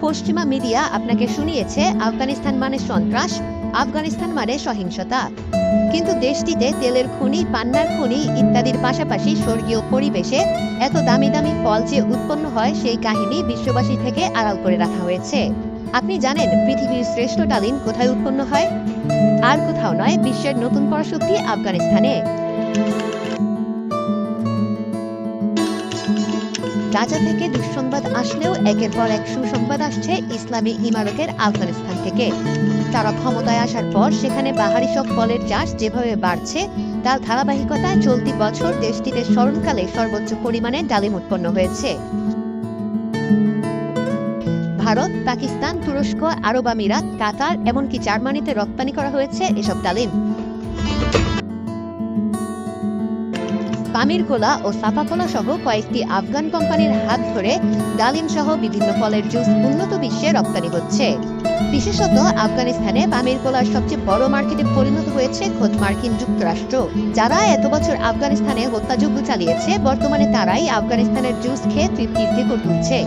পশ্চিমা মিডিয়া আপনাকে শুনিয়েছে, আফগানিস্তান মানে সন্ত্রাস, আফগানিস্তান মানে সহিংসতা। কিন্তু দেশটিতে তেলের খনি, পান্নার খনি ইত্যাদির পাশাপাশি স্বর্গীয় পরিবেশে এত দামি দামি ফল যে উৎপন্ন হয়, সেই কাহিনী বিশ্ববাসী থেকে আড়াল করে রাখা হয়েছে। আপনি জানেন পৃথিবীর শ্রেষ্ঠ ডালিম কোথায় উৎপন্ন হয়? আর কোথাও নয়, বিশ্বের নতুন পরাশক্তি আফগানিস্তানে। গাজা থেকে দুঃসংবাদ আসলেও একের পর এক সুসংবাদ আসছে ইসলামী ইমারতের আফগানিস্তান থেকে। তারা ক্ষমতায় আসার পর সেখানে বাহারি সব ফলের চাষ যেভাবে বাড়ছে, তার ধারাবাহিকতায় চলতি বছর দেশটিতে স্মরণকালে সর্বোচ্চ পরিমাণে ডালিম উৎপন্ন হয়েছে। ভারত, পাকিস্তান, তুরস্ক, আরব আমিরাত, কাতার, এমনকি জার্মানিতে রপ্তানি করা হয়েছে এসব ডালিম। পামির কোলা ও সাফাকোলা সহ কয়েকটি আফগান কোম্পানির হাত ধরে ডালিম সহ বিভিন্ন ফলের জুস উন্নত বিশ্বে রপ্তানি হচ্ছে। বিশেষত আফগানিস্তানে পামির কোলার সবচেয়ে বড় মার্কেটে পরিণত হয়েছে খোদ মার্কিন যুক্তরাষ্ট্র। যারা এত বছর আফগানিস্তানে হত্যাযজ্ঞ চালিয়েছে, বর্তমানে তারাই আফগানিস্তানের জুস খেয়ে তৃপ্তির ঢেকুর তুলছে।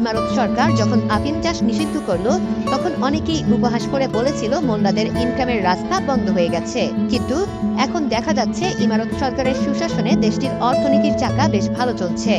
ইমারত সরকার যখন আফিম চাষ নিষিদ্ধ করল, তখন অনেকেই উপহাস করে বলেছিল মোল্লাদের ইনকামের রাস্তা বন্ধ হয়ে গেছে। কিন্তু এখন দেখা যাচ্ছে ইমারত সরকারের সুশাসনে দেশটির অর্থনীতির চাকা বেশ ভালো চলছে।